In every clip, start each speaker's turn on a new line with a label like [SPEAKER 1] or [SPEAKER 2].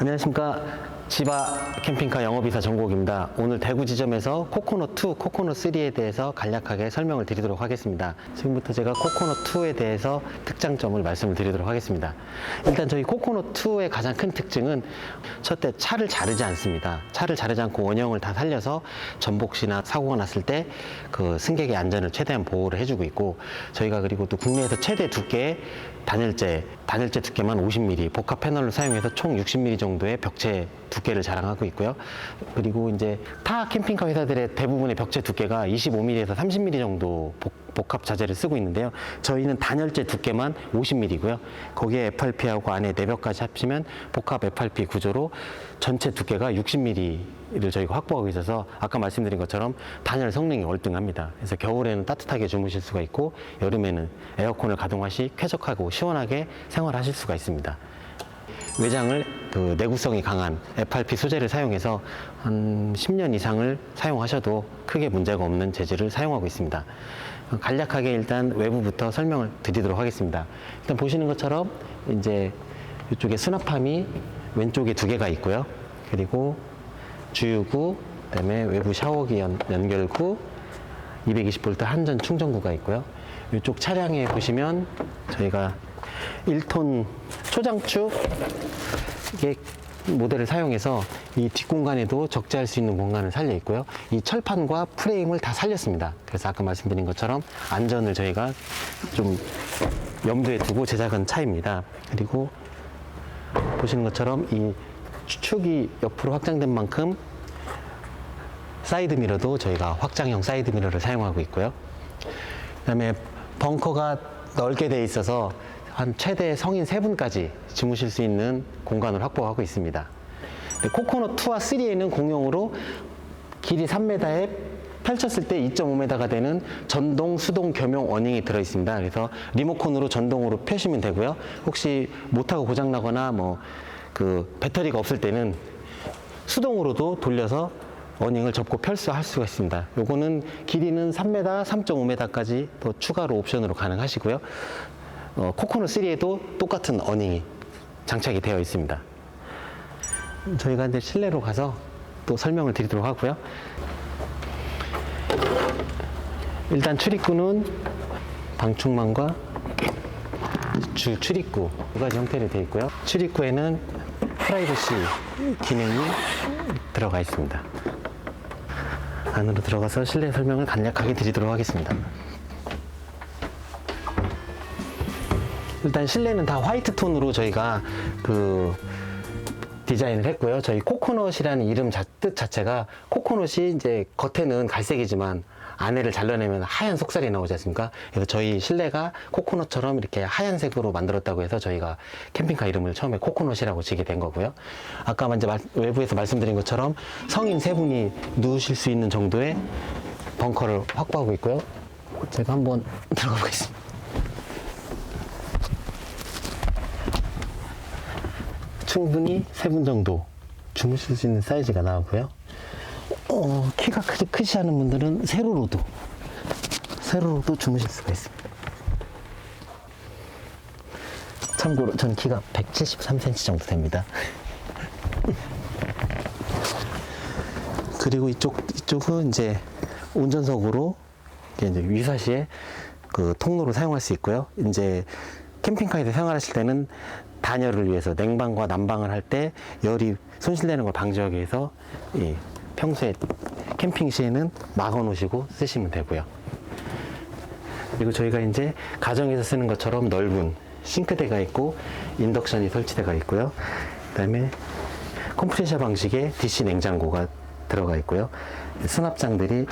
[SPEAKER 1] 안녕하십니까. 지바 캠핑카 영업이사 정국입니다. 오늘 대구 지점에서 코코넛 2, 코코넛 3에 대해서 간략하게 설명을 드리도록 하겠습니다. 지금부터 제가 코코넛 2에 대해서 특장점을 말씀을 드리도록 하겠습니다. 일단 저희 코코넛 2의 가장 큰 특징은 첫째 차를 자르지 않습니다. 차를 자르지 않고 원형을 다 살려서 전복시나 사고가 났을 때 그 승객의 안전을 최대한 보호를 해주고 있고 저희가 그리고 또 국내에서 최대 두께의 단열재, 단열재 두께만 50mm, 복합 패널을 사용해서 총 60mm 정도의 벽체 두께를 자랑하고 있고요. 그리고 이제 타 캠핑카 회사들의 대부분의 벽체 두께가 25mm에서 30mm 정도 복, 복합 자재를 쓰고 있는데요. 저희는 단열재 두께만 50mm고요. 거기에 FRP하고 안에 내벽까지 합치면 복합 FRP 구조로 전체 두께가 60mm 를 저희가 확보하고 있어서 아까 말씀드린 것처럼 단열 성능이 월등합니다. 그래서 겨울에는 따뜻하게 주무실 수가 있고 여름에는 에어컨을 가동하 시 쾌적하고 시원하게 생활하실 수가 있습니다. 외장을 그 내구성이 강한 FRP 소재를 사용해서 한 10년 이상을 사용하셔도 크게 문제가 없는 재질을 사용하고 있습니다. 어, 간략하게 일단 외부부터 설명을 드리도록 하겠습니다. 일단 보시는 것처럼 이제 이쪽에 수납함이 왼쪽에 두 개가 있고요. 그리고 주유구, 그다음에 외부 샤워기 연, 연결구, 220V 한전 충전구가 있고요. 이쪽 차량에 보시면 저희가 1톤 초장축 이게 모델을 사용해서 이 뒷공간에도 적재할 수 있는 공간을 살려 있고요. 이 철판과 프레임을 다 살렸습니다. 그래서 아까 말씀드린 것처럼 안전을 저희가 좀 염두에 두고 제작한 차입니다. 그리고 보시는 것처럼 이 축이 옆으로 확장된 만큼 사이드 미러도 저희가 확장형 사이드 미러를 사용하고 있고요. 그다음에 벙커가 넓게 돼 있어서 한 최대 성인 세분까지 주무실 수 있는 공간을 확보하고 있습니다. 코코넛 2와 3에는 공용으로 길이 3m에 펼쳤을 때 2.5m가 되는 전동, 수동 겸용 어닝이 들어 있습니다. 그래서 리모컨으로 전동으로 펴시면 되고요. 혹시 모터가 고장 나거나 뭐 그 배터리가 없을 때는 수동으로도 돌려서 어닝을 접고 펼수할 수가 있습니다. 요거는 길이는 3m, 3.5m까지 더 추가로 옵션으로 가능하시고요. 어, 코코넛 3에도 똑같은 어닝이 장착이 되어 있습니다. 저희가 이제 실내로 가서 또 설명을 드리도록 하고요. 일단 출입구는 방충망과 주 출입구 두 가지 형태로 되어 있고요. 출입구에는 프라이버시 기능이 들어가 있습니다. 안으로 들어가서 실내 설명을 간략하게 드리도록 하겠습니다. 일단 실내는 다 화이트 톤으로 저희가 그 디자인을 했고요. 저희 코코넛이라는 이름 자, 뜻 자체가 코코넛이 이제 겉에는 갈색이지만 안에를 잘라내면 하얀 속살이 나오지 않습니까? 그래서 저희 실내가 코코넛처럼 이렇게 하얀색으로 만들었다고 해서 저희가 캠핑카 이름을 처음에 코코넛이라고 지게 된 거고요. 아까 먼저 말- 외부에서 말씀드린 것처럼 성인 세 분이 누우실 수 있는 정도의 벙커를 확보하고 있고요. 제가 한번 들어가 보겠습니다. 충분히 세 분 정도 주무실 수 있는 사이즈가 나오고요. 어, 키가 크, 크시 하는 분들은 세로로도 세로로도 주무실 수가 있습니다. 참고로 전 키가 173cm 정도 됩니다. 그리고 이쪽 이쪽은 이제 운전석으로 이제 위사시에 그 통로를 사용할 수 있고요. 이제 캠핑카에서 생활하실 때는 단열을 위해서 냉방과 난방을 할 때 열이 손실되는 걸 방지하기 위해서 이 평소에 캠핑 시에는 막아 놓으시고 쓰시면 되고요. 그리고 저희가 이제 가정에서 쓰는 것처럼 넓은 싱크대가 있고 인덕션이 설치되어 있고요. 그다음에 컴프레셔 방식의 DC 냉장고가 들어가 있고요. 수납장들이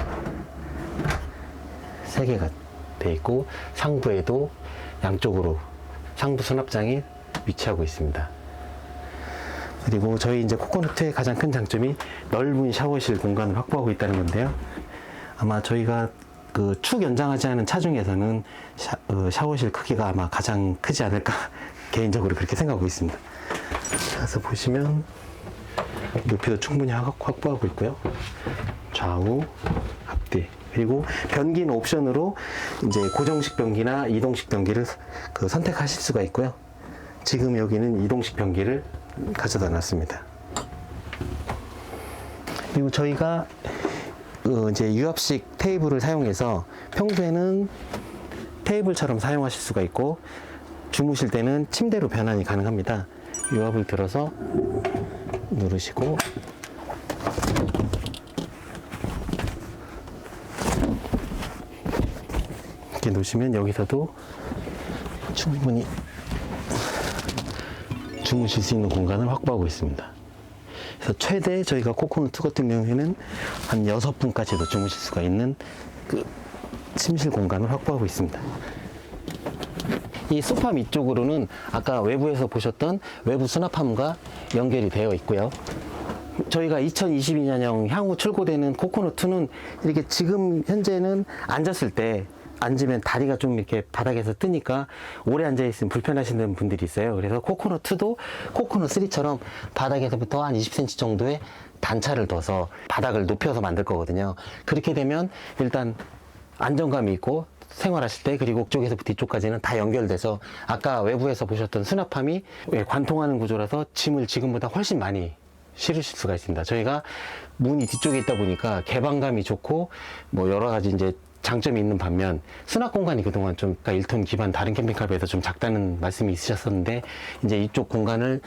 [SPEAKER 1] 세 개가 돼 있고 상부에도 양쪽으로 상부 수납장이 위치하고 있습니다. 그리고 저희 이제 코코넛의 가장 큰 장점이 넓은 샤워실 공간을 확보하고 있다는 건데요. 아마 저희가 그 축 연장하지 않은 차 중에서는 샤, 어, 샤워실 크기가 아마 가장 크지 않을까 개인적으로 그렇게 생각하고 있습니다. 그래서 보시면 높이도 충분히 확- 확보하고 있고요. 좌우, 앞뒤. 그리고 변기는 옵션으로 이제 고정식 변기나 이동식 변기를 그 선택하실 수가 있고요. 지금 여기는 이동식 변기를 가져다 놨습니다. 그리고 저희가 어, 이제 유압식 테이블을 사용해서 평소에는 테이블처럼 사용하실 수가 있고 주무실 때는 침대로 변환이 가능합니다. 유압을 들어서 누르시고 이렇게 놓으시면 여기서도 충분히 주무실 수 있는 공간을 확보하고 있습니다. 그래서 최대 저희가 코코넛 2 같은 경우에는 한 6분까지도 주무실 수가 있는 그 침실 공간을 확보하고 있습니다. 이 소파 밑쪽으로는 아까 외부에서 보셨던 외부 수납함과 연결이 되어 있고요. 저희가 2022년형 향후 출고되는 코코넛2는 이렇게 지금 현재는 앉았을 때 앉으면 다리가 좀 이렇게 바닥에서 뜨니까 오래 앉아 있으면 불편하시는 분들이 있어요. 그래서 코코넛 2도 코코넛 3처럼 바닥에서부터 한 20cm 정도의 단차를 둬서 바닥을 높여서 만들 거거든요. 그렇게 되면 일단 안정감이 있고 생활하실 때 그리고 쪽에서부터 뒤쪽까지는 다 연결돼서 아까 외부에서 보셨던 수납함이 예, 관통하는 구조라서 짐을 지금보다 훨씬 많이 실으실 수가 있습니다. 저희가 문이 뒤쪽에 있다 보니까 개방감이 좋고 뭐 여러 가지 이제 장점이 있는 반면 수납 공간이 그동안 좀 그러니까 1톤 기반 다른 캠핑카에 비해서 좀 작다는 말씀이 있으셨었는데 이제 이쪽 공간을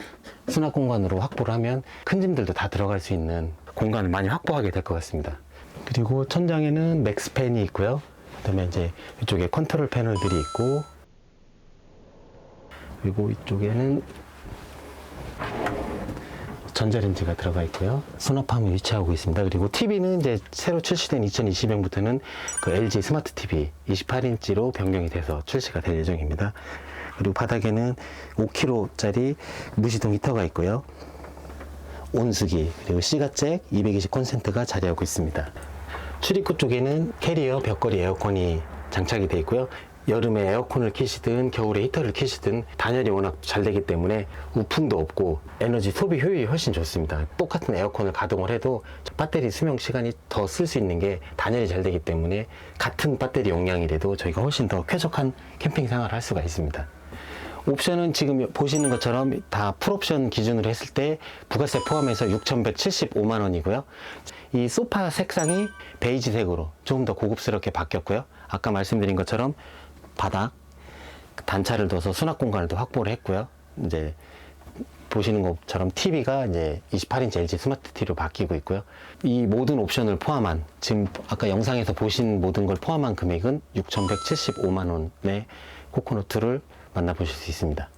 [SPEAKER 1] 수납 공간으로 확보를 하면 큰 짐들도 다 들어갈 수 있는 공간을 많이 확보하게 될 것 같습니다. 그리고 천장에는 맥스팬이 있고요. 그다음에 이제 이쪽에 컨트롤 패널들이 있고 그리고 이쪽에는 전자레인지가 들어가 있고요. 수납함이 위치하고 있습니다. 그리고 TV는 이제 새로 출시된 2020년부터는 그 LG 스마트 TV 28인치로 변경이 돼서 출시가 될 예정입니다. 그리고 바닥에는 5kg짜리 무시동 히터가 있고요. 온수기 그리고 시가잭 220 콘센트가 자리하고 있습니다. 출입구 쪽에는 캐리어 벽걸이 에어컨이 장착이 되어 있고요. 여름에 에어컨을 켜시든 겨울에 히터를 켜시든 단열이 워낙 잘 되기 때문에 우풍도 없고 에너지 소비 효율이 훨씬 좋습니다. 똑같은 에어컨을 가동을 해도 배터리 수명 시간이 더 쓸 수 있는 게 단열이 잘 되기 때문에 같은 배터리 용량이라도 저희가 훨씬 더 쾌적한 캠핑 생활을 할 수가 있습니다. 옵션은 지금 보시는 것처럼 다 풀옵션 기준으로 했을 때 부가세 포함해서 6,175만 원이고요. 이 소파 색상이 베이지색으로 조금 더 고급스럽게 바뀌었고요. 아까 말씀드린 것처럼 바닥 단차를 둬서 수납 공간을 또 확보를 했고요. 이제 보시는 것처럼 TV가 이제 28인치 LG 스마트 TV로 바뀌고 있고요. 이 모든 옵션을 포함한 지금 아까 영상에서 보신 모든 걸 포함한 금액은 6,175만 원의 코코넛2를 만나보실 수 있습니다.